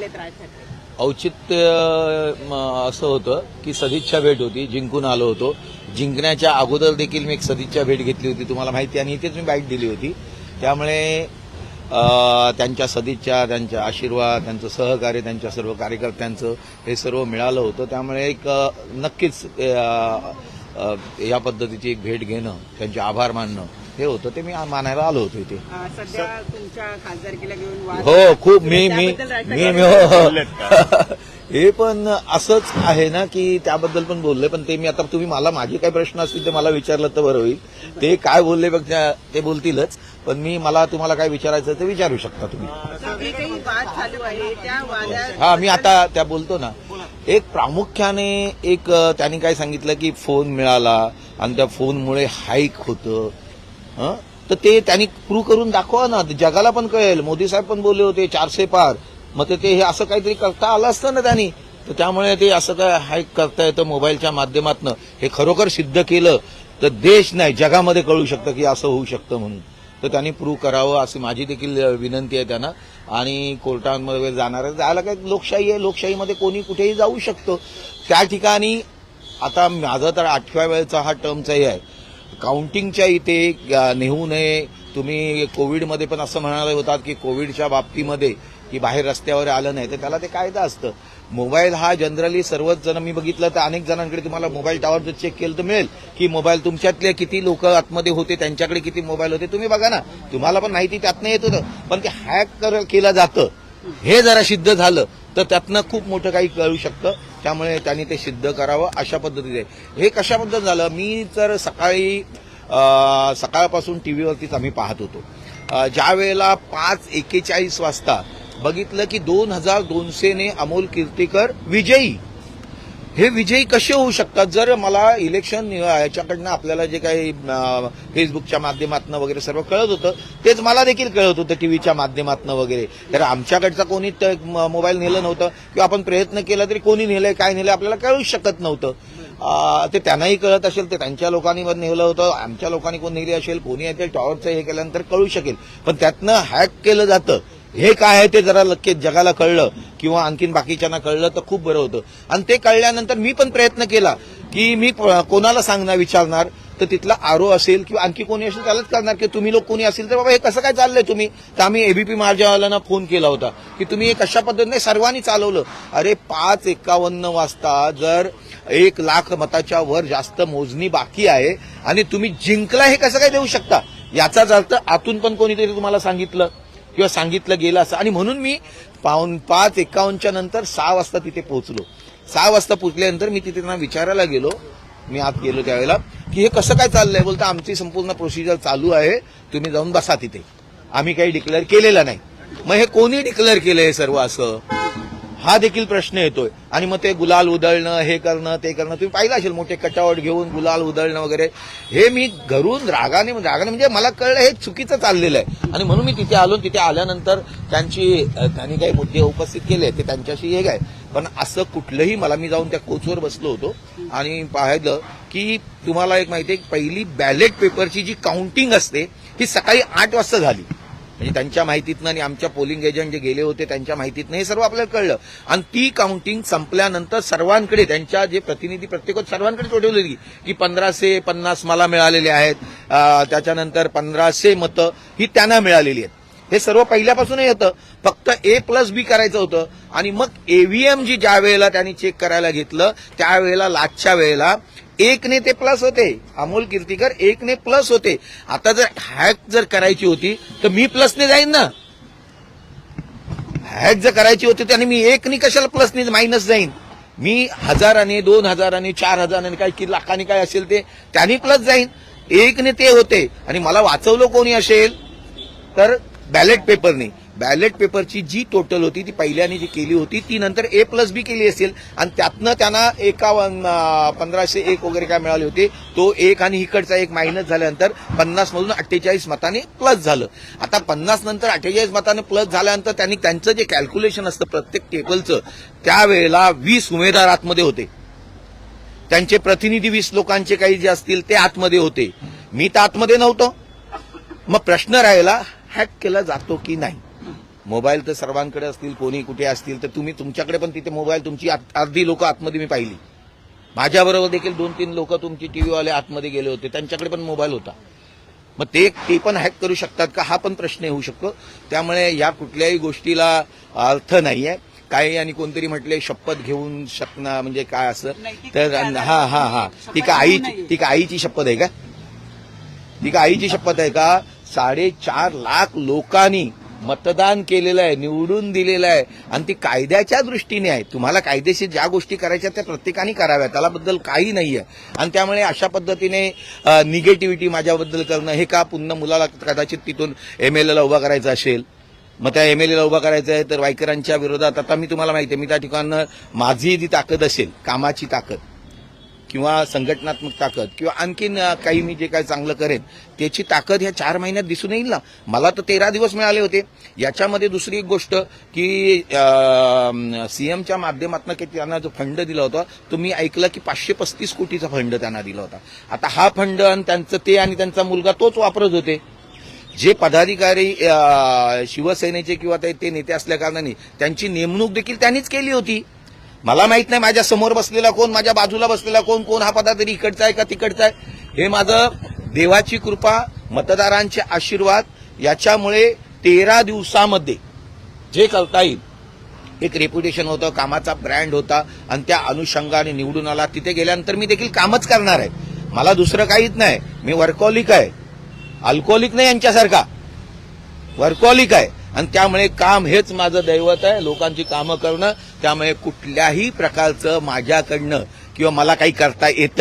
आलेत राज ठाकरे. औचित्य म, असं होतं की सदिच्छा भेट होती जिंकून आलो होतो. जिंकण्याच्या अगोदर देखील मी एक सदिच्छा भेट घेतली होती तुम्हाला माहिती आणि इथेच मी बाईट दिली होती. त्यामुळे त्यांच्या सदिच्छा त्यांच्या आशीर्वाद त्यांचं सहकार्य त्यांच्या सर्व कार्यकर्त्यांचं हे सर्व मिळालं होतं. त्यामुळे एक नक्कीच या पद्धतीची एक भेट घेणं त्यांचे आभार मानणं हे होतं ते मी मानायला आलो होतो इथे. अं, सध्या तुमच्या खासदारकीला घेऊन वाद हो खूप मी मी त्याबद्दल मी मी- हे. पण असंच आहे ना की त्याबद्दल पण बोलले पण ते मी आता तुम्ही मला माझे काही प्रश्न असतील ते मला विचारलं तर बरं होईल. ते काय बोलले बघ त्या- ते बोलतीलच पण मी मला तुम्हाला काय विचारायचं ते विचारू शकता तुम्ही. जे काही वाद चालू आहे. त्या वादात हा मी आता त्या बोलतो ना. एक प्रामुख्याने एक अ, त्यांनी काय सांगितलं की फोन मिळाला आणि त्या फोनमुळे हाईक होतं. हं? तर ते त्यांनी प्रूव्ह करून दाखवा ना. जगाला पण कळेल. मोदी साहेब पण बोलले होते चारशे पार. मग ते- ते हे असं काहीतरी करता आलं असतं ना त्यांनी. तर त्यामुळे ते असं काय हायक करता येतं मोबाईलच्या माध्यमातून. हे खरोखर सिद्ध केलं तर देश नाही जगामध्ये कळू शकतं की असं होऊ शकतं म्हणून. तर त्यांनी प्रूव्ह करावं अशी माझी देखील विनंती आहे त्यांना. आणि कोर्टांमध्ये जाणार जायला काय लोकशाही आहे. लोकशाहीमध्ये कोणी कुठेही जाऊ शकतो. त्या ठिकाणी आता माझं तर आठव्या वेळेचा हा टर्मचाही आहे. काउंटिंगच्या इथे नेऊ नये. तुम्ही कोविडमध्ये पण असं म्हणाले होतात की कोविडच्या बाबतीमध्ये की बाहेर रस्त्यावर आलं नाही. तर त्याला ते कायदा असतं. मोबाईल हा जनरली सर्वच जण मी बघितलं तर अनेक जणांकडे तुम्हाला मोबाईल टावर जर चेक केलं तर मिळेल की मोबाईल तुमच्यातले किती लोक आतमध्ये होते त्यांच्याकडे किती मोबाईल होते तुम्ही बघा ना. तुम्हाला पण माहिती त्यातनं येत होतं. पण ते हॅक केलं जातं. हे जरा सिद्ध झालं तर त्यातनं खूप मोठं काही कळू शकतं. त्यामुळे त्यांनी ते सिद्ध करावं अशा पद्धतीचे हे कशाबद्दल झालं? मी तर सकाळी सकाळपासून टी व्हीवरतीच आम्ही पाहत होतो. ज्या वेळेला पाच एकेचाळीस वाजता बघितलं की दोन हजार दोनशेने अमोल कीर्तीकर विजयी हे विजयी कसे होऊ शकतात? जर मला इलेक्शन याच्याकडनं आपल्याला जे काही फेसबुकच्या माध्यमातून वगैरे सर्व कळत होतं तेच मला देखील कळत होतं टीव्हीच्या माध्यमातून वगैरे. तर आमच्याकडचा कोणी मोबाईल नेलं नव्हतं किंवा आपण प्रयत्न केला तरी कोणी नेलंय काय नेलंय आपल्याला कळूच शकत नव्हतं. ते त्यांनाही कळत असेल ते त्यांच्या लोकांनी वर नेलं होतं. आमच्या लोकांनी कोण नेली असेल कोणी आहे टॉवरचं हे केल्यानंतर कळू शकेल. पण त्यातनं हॅक केलं जातं. हे काय आहे ते जरा नक्कीच जगाला कळलं किंवा आणखीन बाकीच्यांना कळलं तर खूप बरं होतं. आणि ते कळल्यानंतर मी पण प्रयत्न केला की मी कोणाला सांगणार विचारणार तर तिथला आरो असेल किंवा आणखी कोणी असेल त्यालाच करणार की तुम्ही लोक कोणी असेल तर बाबा हे कसं काय चाललंय तुम्ही? तर आम्ही एबीपी मार्जावाल्यांना फोन केला होता की तुम्ही हे कशा पद्धतीने सर्वांनी चालवलं? अरे पाच एकावन्न वाजता जर एक लाख मताच्या वर जास्त मोजणी बाकी आहे आणि तुम्ही जिंकला हे कसं काय देऊ शकता? याचाच अर्थ आतून पण कोणीतरी तुम्हाला सांगितलं. किंवा सांगितलं गेलं असं. आणि म्हणून मी पाऊन पाच एकावन्नच्या नंतर सहा वाजता तिथे पोहोचलो. सहा वाजता पोचल्यानंतर मी तिथे त्यांना विचारायला गेलो. मी आत गेलो त्यावेळेला की हे कसं काय चाललंय? बोलतं आमची संपूर्ण प्रोसिजर चालू आहे. तुम्ही जाऊन बसा तिथे. आम्ही काही डिक्लेअर केलेलं नाही. मग हे कोणी डिक्लेअर केलं हे सर्व असं? हा देखील प्रश्न येतोय. आणि मग ते गुलाल उधळणं हे करणं ते करणं तुम्ही पाहिलं असेल मोठे कटावट घेऊन गुलाल उधळणं वगैरे. हे मी घरून रागाने रागाने म्हणजे मला कळलं हे चुकीचं चाललेलं आहे. आणि म्हणून मी तिथे आलो तिथे आल्यानंतर त्यांची त्यांनी काही मुद्दे उपस्थित केले ते त्यांच्याशी हे काय. पण असं कुठलंही मला मी जाऊन त्या कोचवर बसलो होतो. आणि पाहिलं की तुम्हाला एक माहिती आहे पहिली बॅलेट पेपरची जी काउंटिंग असते ही सकाळी आठ वाजता झाली. म्हणजे त्यांच्या माहितीतनं आणि आमच्या पोलिंग एजंट जे गेले होते त्यांच्या माहितीतनं हे सर्व आपल्याला कळलं. आणि ती काउंटिंग संपल्यानंतर सर्वांकडे त्यांच्या जे प्रतिनिधी प्रत्येक सर्वांकडे पाठवली की पंधराशे पन्नास मला मिळालेले आहेत. त्याच्यानंतर पंधराशे मतं ही त्यांना मिळालेली आहेत. हे सर्व पहिल्यापासूनही होतं. फक्त ए प्लस बी करायचं होतं. आणि मग एव्हीएम जी ज्या वेळेला त्यांनी चेक करायला घेतलं त्यावेळेला लाचच्या वेळेला एकने ते प्लस होते. अमोल कीर्तीकर एकने प्लस होते. आता जर हॅक जर करायची होती तर मी प्लसने जाईन ना. हॅक जर करायची होती त्याने मी एकने कशाला प्लसने मायनस जाईन? मी हजाराने दोन हजाराने चार हजाराने काय की लाखाने काय असेल ते त्यांनी प्लस जाईन. एकने ते होते. आणि मला वाचवलं कोणी असेल तर बॅलेट पेपरने बॅलेट पेपरची जी टोटल होती ती पहिल्याने जी केली होती ती नंतर ए प्लस बी केली असेल. आणि त्यातनं त्यांना एकावन्न पंधराशे एक वगैरे काय मिळाले होते. तो एक आणि इकडचा एक मायनस झाल्यानंतर पन्नास मधून अठ्ठेचाळीस मताने प्लस झालं. आता पन्नास नंतर अठ्ठेचाळीस मताने प्लस झाल्यानंतर त्यांनी त्यांचं जे कॅल्क्युलेशन असतं प्रत्येक टेबलचं त्यावेळेला वीस उमेदवार आतमध्ये होते. त्यांचे प्रतिनिधी वीस लोकांचे काही जे असतील ते आतमध्ये होते. मी तर आतमध्ये नव्हतो. मग प्रश्न राहिला हॅक केला जातो की नाही? मोबाईल तर सर्वांकडे असतील कोणी कुठे असतील तर तुम्ही तुमच्याकडे पण तिथे मोबाईल तुमची अर्धी लोक आतमध्ये मी पाहिली. माझ्याबरोबर देखील दोन तीन लोक तुमची टीव्हीवाले आतमध्ये गेले होते त्यांच्याकडे पण मोबाईल होता. मग ते ते पण हॅक करू शकतात का? हा पण प्रश्न येऊ शकतो. त्यामुळे या कुठल्याही गोष्टीला अर्थ नाहीये. काही आणि कोणतरी म्हटले शपथ घेऊन शकणार म्हणजे काय असं? तर हा हा हा. ती का आईची ती का आईची शपथ आहे का? ती का आईची शपथ आहे का? साडेचार लाख लोकांनी मतदान केलेलं आहे निवडून दिलेलं आहे. आणि ती कायद्याच्या दृष्टीने आहे. तुम्हाला कायदेशीर ज्या गोष्टी करायच्या त्या प्रत्येकाने कराव्या त्यालाबद्दल काही नाही आहे. आणि त्यामुळे अशा पद्धतीने निगेटिव्हिटी माझ्याबद्दल करणं हे का पुन्हा मुलाला कदाचित तिथून एम एल एला उभा करायचं असेल? मग त्या एम एल एला उभा करायचं आहे तर वायकरांच्या विरोधात आता मी तुम्हाला माहिती आहे मी त्या ठिकाणं माझी जी ताकद असेल कामाची ताकद किंवा संघटनात्मक ताकद किंवा आणखीन काही मी जे काय चांगलं करेन त्याची ताकद ह्या चार महिन्यात दिसून येईल ना? मला तर तेरा दिवस मिळाले होते. याच्यामध्ये दुसरी एक गोष्ट की सीएमच्या माध्यमातून की त्यांना जो फंड दिला होता तो मी ऐकला की पाचशे पस्तीस कोटीचा फंड त्यांना दिला होता. आता हा फंड आणि त्यांचं ते आणि त्यांचा मुलगा तोच वापरत होते. जे पदाधिकारी शिवसेनेचे किंवा ते ते नेते असल्या कारणाने त्यांची नेमणूक देखील त्यांनीच केली होती. मला माहीत नाही माझ्यासमोर बसलेला कोण माझ्या बाजूला बसलेला कोण कोण हा पदाधिकारी इकडचा आहे का तिकडचा आहे? हे माझं देवाची कृपा मतदारांचे आशीर्वाद याच्यामुळे तेरा दिवसामध्ये जे करता येईल. एक रेप्युटेशन होतं कामाचा ब्रँड होता आणि त्या अनुषंगाने निवडून आला. तिथे गेल्यानंतर मी देखील कामच करणार आहे. मला दुसरं काहीच नाही. मी वर्कॉलिक आहे. अल्कोहोलिक नाही यांच्यासारखा. वर्कॉलिक आहे. आणि त्यामुळे काम हेच माझं दैवत आहे. लोकांची कामं करणं त्यामुळे कुठल्याही प्रकारचं माझ्याकडनं किंवा मला काही करता येतं